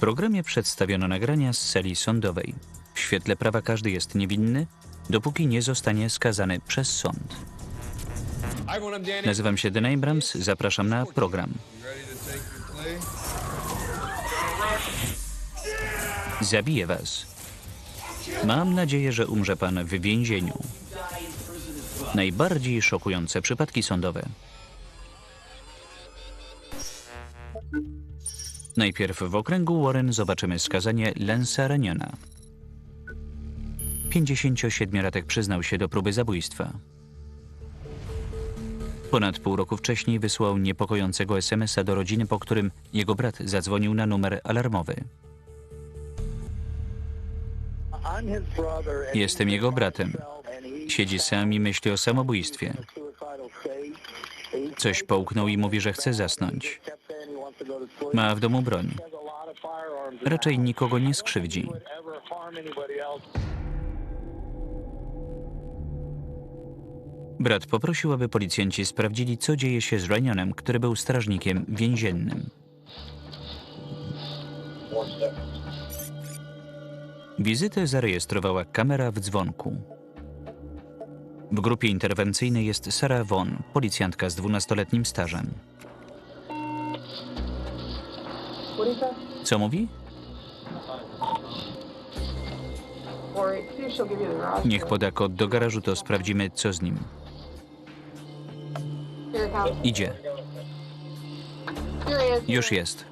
programie przedstawiono nagrania z sali sądowej. W świetle prawa każdy jest niewinny, dopóki nie zostanie skazany przez sąd. Nazywam się Dan Abrams, zapraszam na program. Zabiję was. Mam nadzieję, że umrze pan w więzieniu. Najbardziej szokujące przypadki sądowe. Najpierw w okręgu Warren zobaczymy skazanie Lensa Reniona. 57-latek przyznał się do próby zabójstwa. Ponad pół roku wcześniej wysłał niepokojącego SMS-a do rodziny, po którym jego brat zadzwonił na numer alarmowy. Jestem jego bratem. Siedzi sam i myśli o samobójstwie. Coś połknął i mówi, że chce zasnąć. Ma w domu broń. Raczej nikogo nie skrzywdzi. Brat poprosił, aby policjanci sprawdzili, co dzieje się z Renionem, który był strażnikiem więziennym. Wizytę zarejestrowała kamera w dzwonku. W grupie interwencyjnej jest Sarah Von, policjantka z 12-letnim stażem. Co mówi? Niech poda kod do garażu, to sprawdzimy, co z nim. Idzie. Już jest.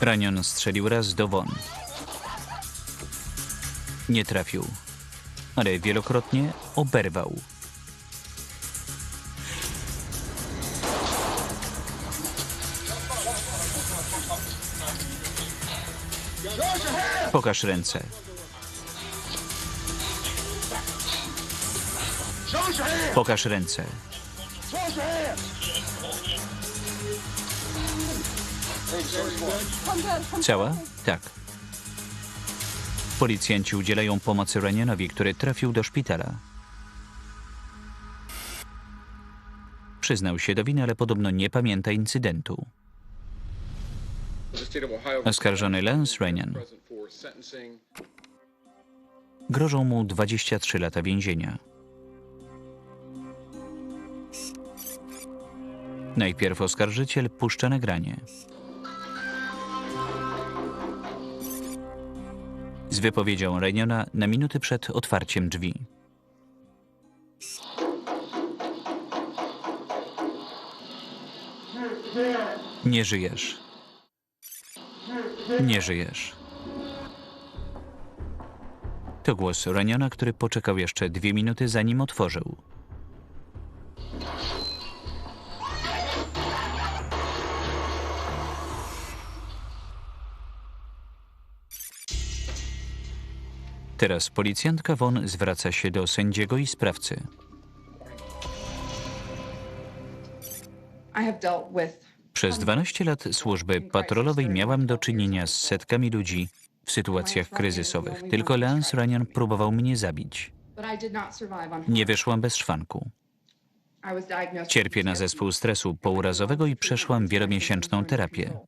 Ranion strzelił raz do Won. Nie trafił, ale wielokrotnie oberwał. Pokaż ręce. Pokaż ręce. Cała? Tak. Policjanci udzielają pomocy Ranionowi, który trafił do szpitala. Przyznał się do winy, ale podobno nie pamięta incydentu. Oskarżony Lance Renion. Grożą mu 23 lata więzienia. Najpierw oskarżyciel puszcza nagranie. Z wypowiedzią Reniona na minuty przed otwarciem drzwi. Nie żyjesz. Nie żyjesz. To głos Reniona, który poczekał jeszcze dwie minuty, zanim otworzył. Teraz policjantka Von zwraca się do sędziego i sprawcy. Przez 12 lat służby patrolowej miałam do czynienia z setkami ludzi w sytuacjach kryzysowych. Tylko Lance Ranion próbował mnie zabić. Nie wyszłam bez szwanku. Cierpię na zespół stresu pourazowego i przeszłam wielomiesięczną terapię.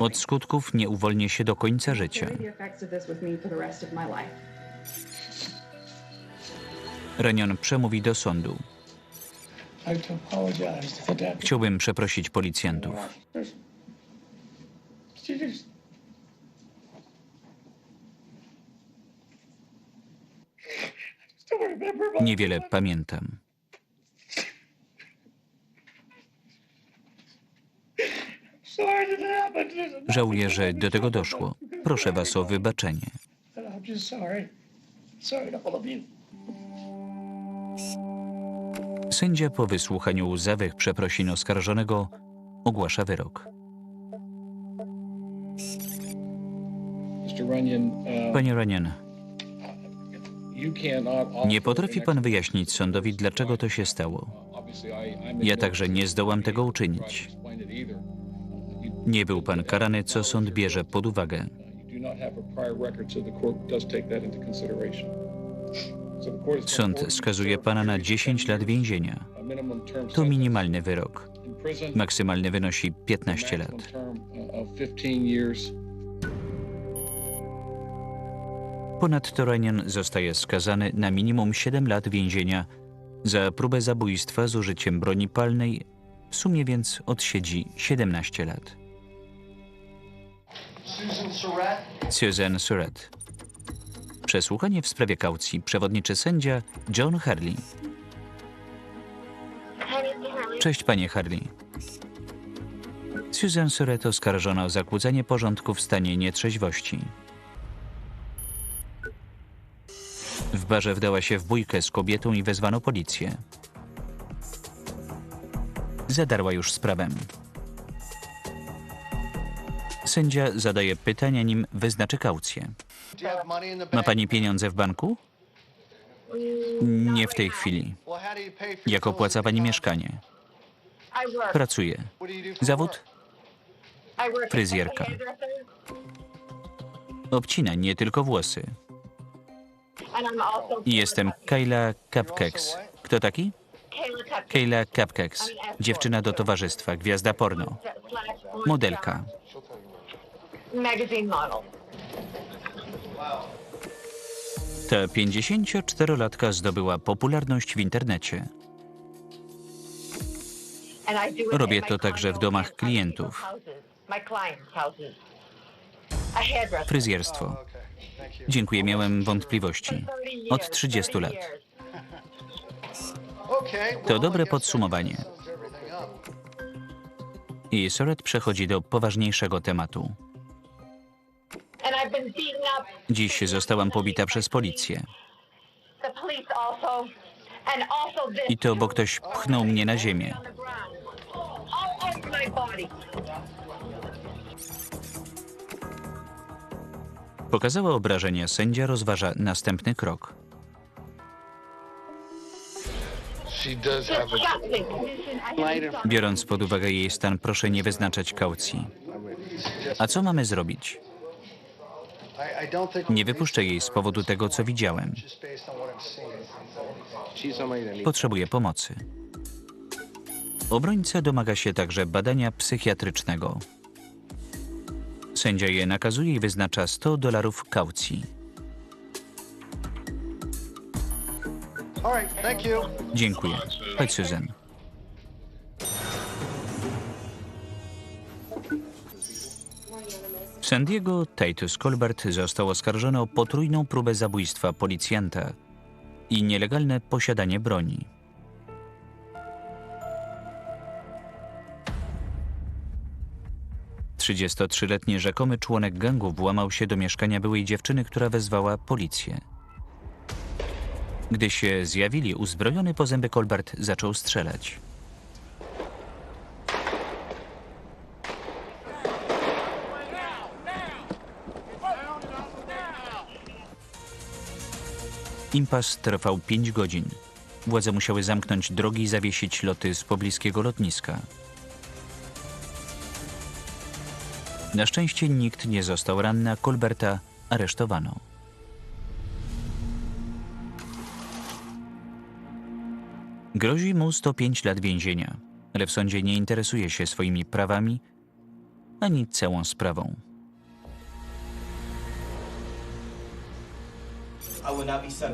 Od skutków nie uwolnię się do końca życia. Ranion przemówi do sądu. Chciałbym przeprosić policjantów. Niewiele pamiętam. Żałuję, że do tego doszło. Proszę was o wybaczenie. Sędzia po wysłuchaniu łzawych przeprosin oskarżonego ogłasza wyrok. Runyon, uh, Panie cannot offer nie potrafi an pan wyjaśnić sądowi, dlaczego to się stało. Ja także nie zdołam tego uczynić. Nie był pan karany, co sąd bierze pod uwagę. Sąd skazuje pana na served 10 lat więzienia. To minimalny wyrok. Maksymalny wynosi a 15 maximum lat. uh, of 15 years. Ponadto Ranian zostaje skazany na minimum 7 lat więzienia za próbę zabójstwa z użyciem broni palnej, w sumie więc odsiedzi 17 lat. Susan Surratt. Przesłuchanie w sprawie kaucji przewodniczy sędzia John Harley. Cześć panie Harley. Susan Surratt oskarżona o zakłócenie porządku w stanie nietrzeźwości. W barze wdała się w bójkę z kobietą i wezwano policję. Zadarła już sprawę. Sędzia zadaje pytania, nim wyznaczy kaucję. Ma pani pieniądze w banku? Nie w tej chwili. Jak opłaca pani mieszkanie? Pracuję. Zawód? Fryzjerka. Obcina nie tylko włosy. jestem Kayla Cupcakes. Kto taki? Kayla Cupcake, Kayla Cupcakes. Dziewczyna do towarzystwa, gwiazda porno. Modelka. Magazine model. Ta 54-latka zdobyła popularność w internecie. Robię to także w domach klientów. Fryzjerstwo. You. Dziękuję, miałem wątpliwości. 30 years, Od 30 30 lat. To dobre podsumowanie. I Soret przechodzi do poważniejszego tematu. Dziś zostałam pobita przez policję. I to, bo ktoś pchnął mnie na ziemię. Pokazała obrażenia, sędzia rozważa następny krok. Biorąc pod uwagę jej stan, proszę nie wyznaczać kaucji. A co mamy zrobić? I, I don't think Nie wypuszczę jej z powodu tego, co widziałem. Potrzebuję pomocy. Obrońca domaga się także badania psychiatrycznego. Sędzia je nakazuje i wyznacza 100 dolarów kaucji. Dziękuję. Chodź, Susan. San Diego Titus Colbert został oskarżony o potrójną próbę zabójstwa policjanta i nielegalne posiadanie broni. Trzydziestotrzyletni rzekomy członek gangu włamał się do mieszkania byłej dziewczyny, która wezwała policję. Gdy się zjawili, uzbrojony po zęby Colbert zaczął strzelać. Impas trwał 5 godzin. Władze musiały zamknąć drogi i zawiesić loty z pobliskiego lotniska. Na szczęście nikt nie został ranny, a Colberta aresztowano. Grozi mu 105 lat więzienia, ale w sądzie nie interesuje się swoimi prawami ani całą sprawą.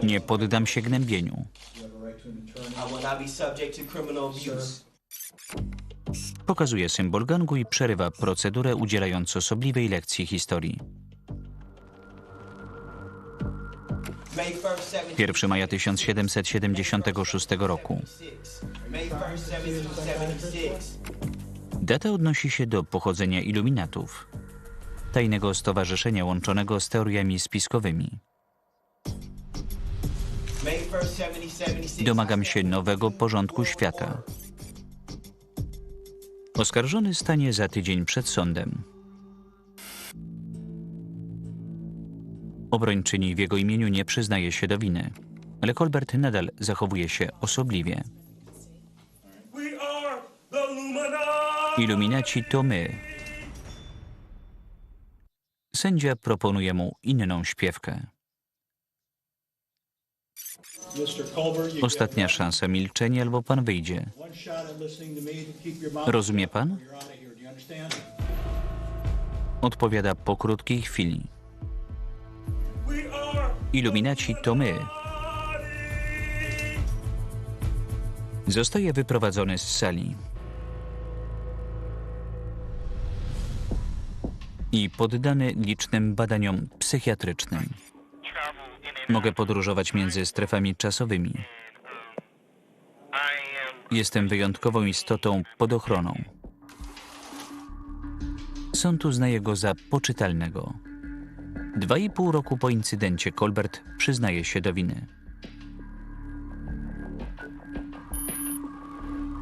Nie poddam się gnębieniu. Pokazuje symbol gangu i przerywa procedurę, udzielając osobliwej lekcji historii. May 1st, 1 maja 1776 roku. 1776. May 1st, 1776. Data odnosi się do pochodzenia iluminatów, tajnego stowarzyszenia łączonego z teoriami spiskowymi. May 1st, 1776. Domagam się nowego porządku świata. Oskarżony stanie za tydzień przed sądem. Obrończyni w jego imieniu nie przyznaje się do winy, ale Colbert nadal zachowuje się osobliwie. Iluminaci to my. Sędzia proponuje mu inną śpiewkę. Ostatnia szansa milczenia, albo pan wyjdzie. Rozumie pan? Odpowiada po krótkiej chwili. Iluminaci to my. Zostaje wyprowadzony z sali. I poddany licznym badaniom psychiatrycznym. Mogę podróżować między strefami czasowymi. Jestem wyjątkową istotą pod ochroną. Sąd uznaje go za poczytalnego. Dwa i pół roku po incydencie Colbert przyznaje się do winy.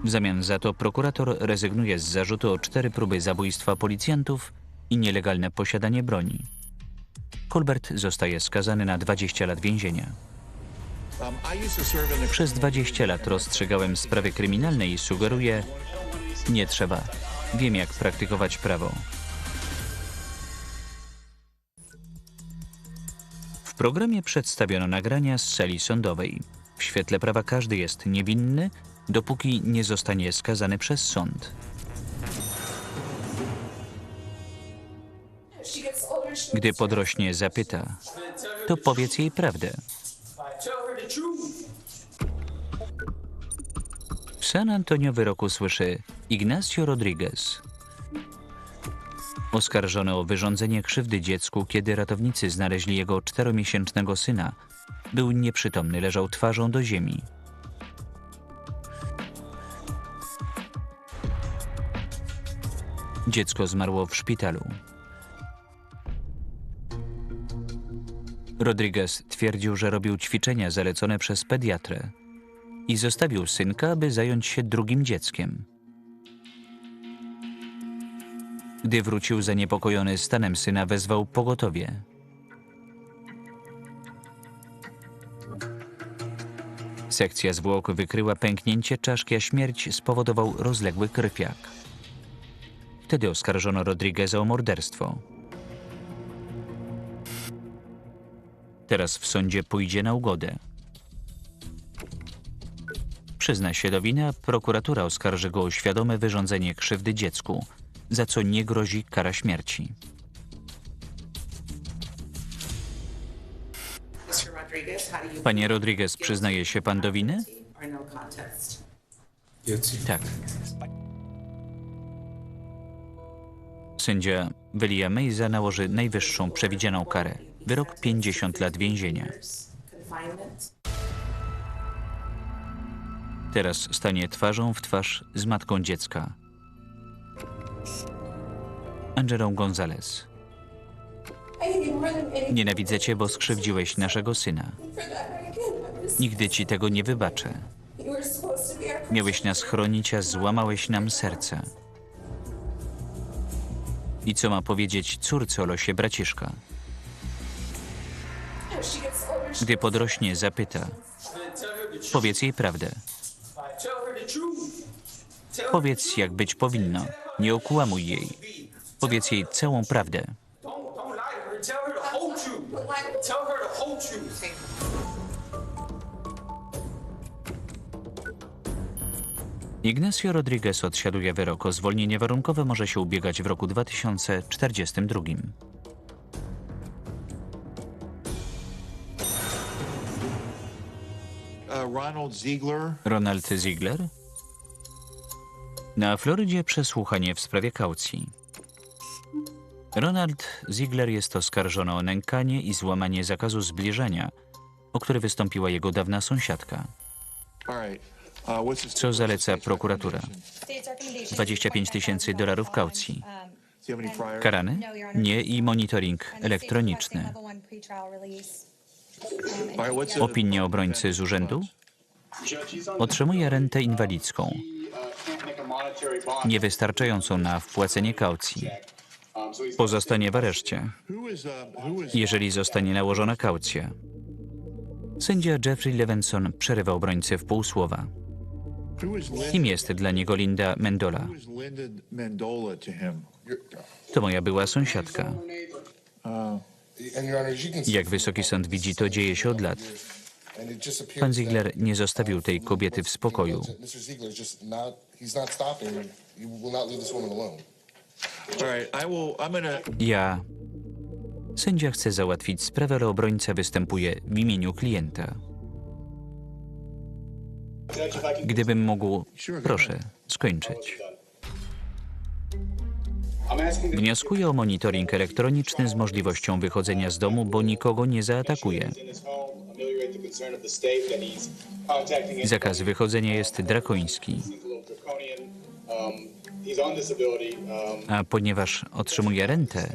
W zamian za to prokurator rezygnuje z zarzutu o cztery próby zabójstwa policjantów i nielegalne posiadanie broni. Colbert zostaje skazany na 20 lat więzienia. Przez 20 lat rozstrzygałem sprawy kryminalne i sugeruję, nie trzeba. Wiem, jak praktykować prawo. W programie przedstawiono nagrania z sali sądowej. W świetle prawa każdy jest niewinny, dopóki nie zostanie skazany przez sąd. Gdy podrośnie zapyta, to powiedz jej prawdę. W San Antonio wyroku słyszy Ignacio Rodriguez. Oskarżony o wyrządzenie krzywdy dziecku, kiedy ratownicy znaleźli jego czteromiesięcznego syna, był nieprzytomny, leżał twarzą do ziemi. Dziecko zmarło w szpitalu. Rodriguez twierdził, że robił ćwiczenia zalecone przez pediatrę i zostawił synka, aby zająć się drugim dzieckiem. Gdy wrócił zaniepokojony stanem syna, wezwał pogotowie. Sekcja zwłok wykryła pęknięcie czaszki, a śmierć spowodował rozległy krwiak. Wtedy oskarżono Rodrigueza o morderstwo. Teraz w sądzie pójdzie na ugodę. Przyzna się do winy, a prokuratura oskarży go o świadome wyrządzenie krzywdy dziecku, za co nie grozi kara śmierci. Panie Rodriguez, przyznaje się pan do winy? Tak. Sędzia Velia Mejza nałoży najwyższą przewidzianą karę. Wyrok 50 lat więzienia. Teraz stanie twarzą w twarz z matką dziecka. Angelą Gonzalez. Nienawidzę cię, bo skrzywdziłeś naszego syna. Nigdy ci tego nie wybaczę. Miałeś nas chronić, a złamałeś nam serce. I co ma powiedzieć córce o losie braciszka? Gdy podrośnie, zapyta. Powiedz jej prawdę. Powiedz, jak być powinno. Nie okłamuj jej. Powiedz jej całą prawdę. Ignacio Rodriguez odsiaduje wyrok. O zwolnienie warunkowe może się ubiegać w roku 2042. Ronald Ziegler. Ronald Ziegler? Na Florydzie przesłuchanie w sprawie kaucji. Ronald Ziegler jest oskarżony o nękanie i złamanie zakazu zbliżenia, o który wystąpiła jego dawna sąsiadka. Uh, Co zaleca prokuratura? 25 tysięcy dolarów kaucji. Karany? Nie i monitoring elektroniczny. The- Opinia obrońcy z urzędu? Otrzymuje rentę inwalidzką, niewystarczającą na wpłacenie kaucji. Pozostanie w areszcie, jeżeli zostanie nałożona kaucja. Sędzia Jeffrey Levinson przerywa obrońcę w pół słowa. Kim jest dla niego Linda Mendola? To moja była sąsiadka. Jak wysoki sąd widzi, to dzieje się od lat. Pan Ziegler nie zostawił tej kobiety w spokoju. Ja. Sędzia chce załatwić sprawę, ale obrońca występuje w imieniu klienta. Gdybym mógł, proszę, skończyć. Wnioskuję o monitoring elektroniczny z możliwością wychodzenia z domu, bo nikogo nie zaatakuje. Zakaz wychodzenia jest drakoński, a ponieważ otrzymuje rentę,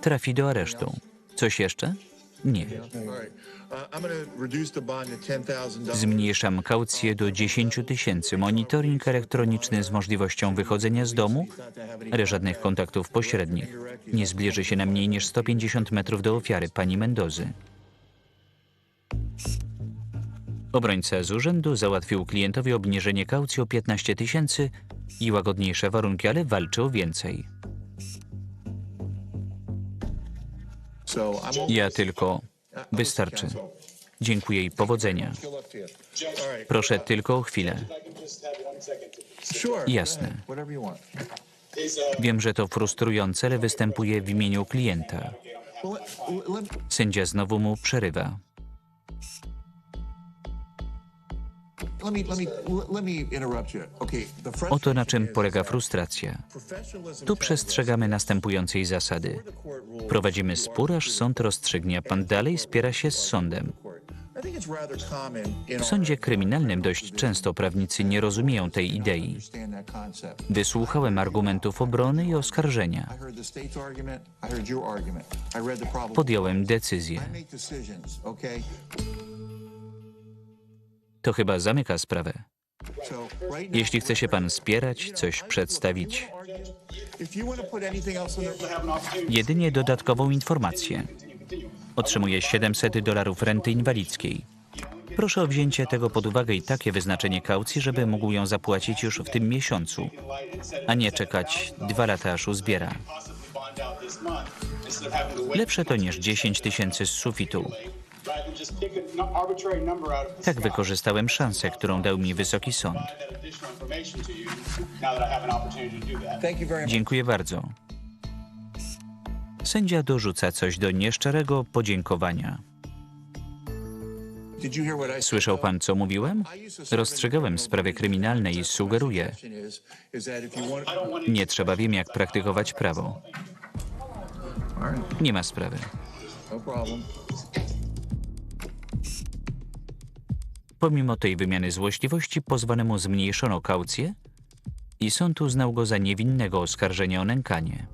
trafi do aresztu. Coś jeszcze? Nie. Zmniejszam kaucję do 10 tysięcy. Monitoring elektroniczny z możliwością wychodzenia z domu, ale żadnych kontaktów pośrednich. Nie zbliży się na mniej niż 150 metrów do ofiary, pani Mendozy. Obrońca z urzędu załatwił klientowi obniżenie kaucji o 15 tysięcy i łagodniejsze warunki, ale walczy o więcej. Ja tylko. Wystarczy. Dziękuję i powodzenia. Proszę tylko o chwilę. Jasne. Wiem, że to frustrujące, ale występuję w imieniu klienta. Sędzia znowu mu przerywa. Oto na czym polega frustracja. Tu przestrzegamy następującej zasady. Prowadzimy spór, aż sąd rozstrzygnie, a pan dalej spiera się z sądem. W sądzie kryminalnym dość często prawnicy nie rozumieją tej idei. Wysłuchałem argumentów obrony i oskarżenia. I heard To chyba zamyka sprawę. Jeśli chce się pan spierać, coś przedstawić, jedynie dodatkową informację. Otrzymuje 700 dolarów renty inwalidzkiej. Proszę o wzięcie tego pod uwagę i takie wyznaczenie kaucji, żeby mógł ją zapłacić już w tym miesiącu, a nie czekać dwa lata aż uzbiera. Lepsze to niż 10 tysięcy z sufitu. Tak wykorzystałem szansę, którą dał mi wysoki sąd. Dziękuję bardzo. Sędzia dorzuca coś do nieszczerego podziękowania. Słyszał pan, co mówiłem? Rozstrzygałem sprawy kryminalne i sugeruję, nie trzeba wiem, jak praktykować prawo. Nie ma sprawy. Pomimo tej wymiany złośliwości pozwanemu zmniejszono kaucję i sąd uznał go za niewinnego oskarżenia o nękanie.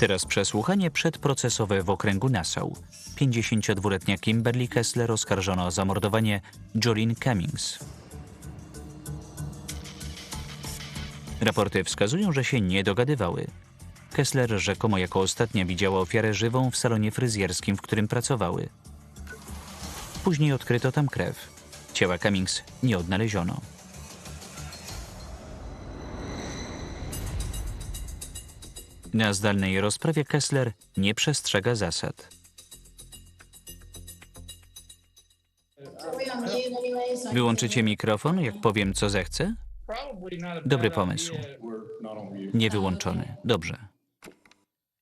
Teraz przesłuchanie przedprocesowe w okręgu Nassau. 52-letnia Kimberly Kessler oskarżona o zamordowanie Jolene Cummings. Raporty wskazują, że się nie dogadywały. Kessler rzekomo jako ostatnia widziała ofiarę żywą w salonie fryzjerskim, w którym pracowały. Później odkryto tam krew. Ciała Cummings nie odnaleziono. Na zdalnej rozprawie Kessler nie przestrzega zasad. Wyłączycie mikrofon, jak powiem, co zechcę? Dobry pomysł. idea. Nie wyłączony. Dobrze.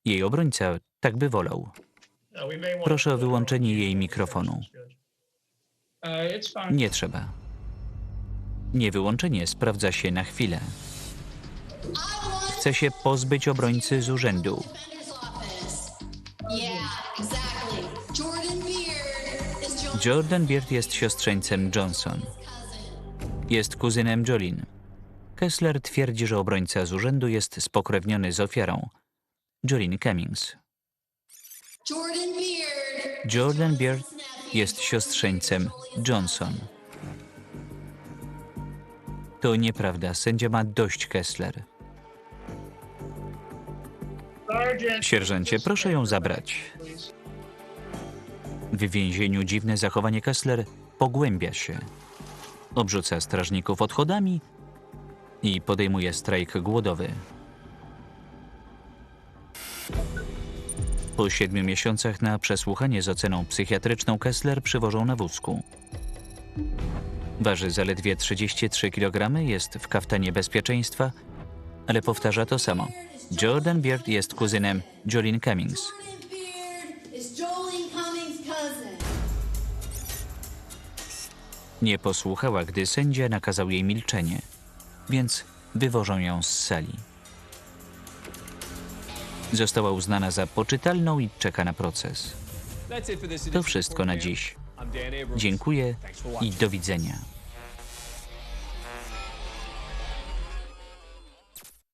Jej obrońca tak by wolał. Proszę o wyłączenie jej mikrofonu. Nie trzeba. Niewyłączenie sprawdza się na chwilę. Chce się pozbyć obrońcy z urzędu. Jordan Beard jest siostrzeńcem Johnson. Jest kuzynem Jolin. Kessler twierdzi, że obrońca z urzędu jest spokrewniony z ofiarą. Jolin Cummings. Jordan Beard. Jest siostrzeńcem Johnson. To nieprawda. Sędzia ma dość Kessler. Sierżancie, proszę ją zabrać. W więzieniu dziwne zachowanie Kessler pogłębia się. Obrzuca strażników odchodami i podejmuje strajk głodowy. Po siedmiu miesiącach na przesłuchanie z oceną psychiatryczną Kessler przywożą na wózku. Waży zaledwie 33 kg, jest w kaftanie bezpieczeństwa, ale powtarza to samo. Jordan Beard jest kuzynem Jolene Cummings. Nie posłuchała, gdy sędzia nakazał jej milczenie, więc wywożą ją z sali. Została uznana za poczytalną i czeka na proces. To wszystko na dziś. Dziękuję i do widzenia.